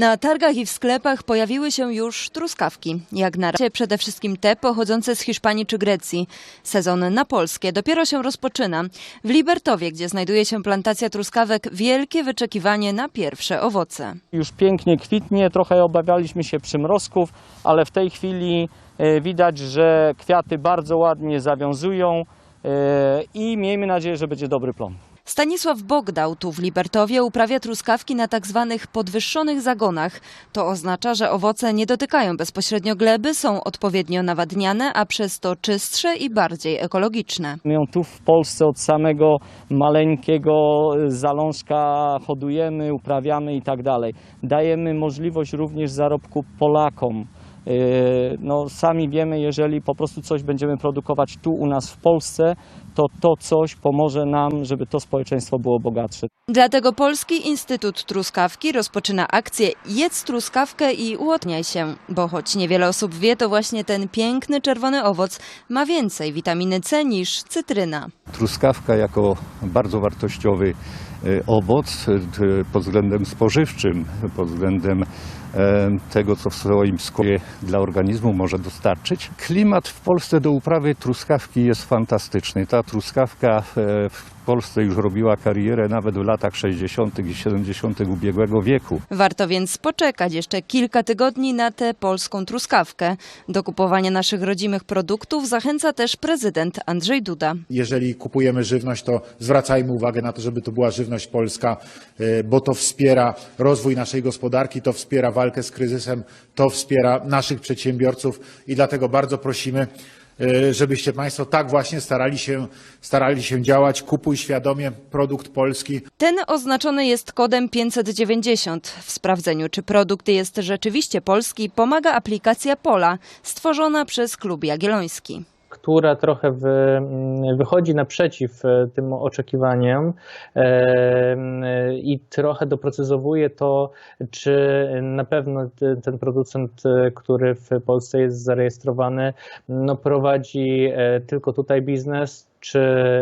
Na targach i w sklepach pojawiły się już truskawki. Jak na razie przede wszystkim te pochodzące z Hiszpanii czy Grecji. Sezon na polskie dopiero się rozpoczyna. W Libertowie, gdzie znajduje się plantacja truskawek, wielkie wyczekiwanie na pierwsze owoce. Już pięknie kwitnie, trochę obawialiśmy się przymrozków, ale w tej chwili e, widać, że kwiaty bardzo ładnie zawiązują e, i miejmy nadzieję, że będzie dobry plon. Stanisław Bogdał tu w Libertowie uprawia truskawki na tak zwanych podwyższonych zagonach. To oznacza, że owoce nie dotykają bezpośrednio gleby, są odpowiednio nawadniane, a przez to czystsze i bardziej ekologiczne. My ją tu w Polsce od samego maleńkiego zalążka hodujemy, uprawiamy i tak dalej. Dajemy możliwość również zarobku Polakom. Yy, No, sami wiemy, jeżeli po prostu coś będziemy produkować tu u nas w Polsce, to to coś pomoże nam, żeby to społeczeństwo było bogatsze. Dlatego Polski Instytut Truskawki rozpoczyna akcję Jedz truskawkę i ułotniaj się, bo choć niewiele osób wie, to właśnie ten piękny czerwony owoc ma więcej witaminy C niż cytryna. truskawka jako bardzo wartościowy e, owoc e, pod względem spożywczym, pod względem tego, co w swoim składzie dla organizmu może dostarczyć. Klimat w Polsce do uprawy truskawki jest fantastyczny. Ta truskawka e, w Polsce już robiła karierę nawet w latach 60. i 70. ubiegłego wieku. Warto więc poczekać jeszcze kilka tygodni na tę polską truskawkę. Do kupowania naszych rodzimych produktów zachęca też prezydent Andrzej Duda. Jeżeli kupujemy żywność, to zwracajmy uwagę na to, żeby to była żywność polska, y, bo to wspiera rozwój naszej gospodarki, to wspiera walkę z kryzysem, to wspiera naszych przedsiębiorców i dlatego bardzo prosimy, y, żebyście Państwo tak właśnie starali się, starali się działać. Kupuj świadomie produkt polski. Ten oznaczony jest kodem 590. W sprawdzeniu, czy produkt jest rzeczywiście polski, pomaga aplikacja Pola, stworzona przez Klub Jagielloński. Która trochę wy, mm, wychodzi naprzeciw e, tym oczekiwaniom e, i trochę doprecyzowuje to, czy na pewno ten producent, e, który w Polsce jest zarejestrowany, no prowadzi tylko tutaj biznes, czy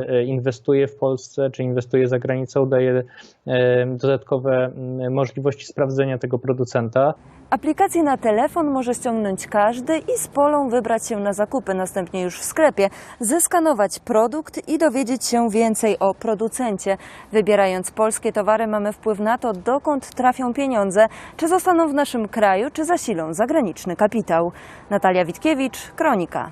e, inwestuje w Polsce, czy inwestuje za granicą, daje e, dodatkowe mm, możliwości sprawdzenia tego producenta. Aplikację na telefon może ściągnąć każdy i z Polą wybrać się na zakupy, następnie już w sklepie, zeskanować produkt i dowiedzieć się więcej o producencie. Wybierając polskie towary mamy wpływ na to, dokąd trafią pieniądze, czy zostaną w naszym kraju, czy zasilą zagraniczny kapitał. Natalia Witkiewicz, Kronika.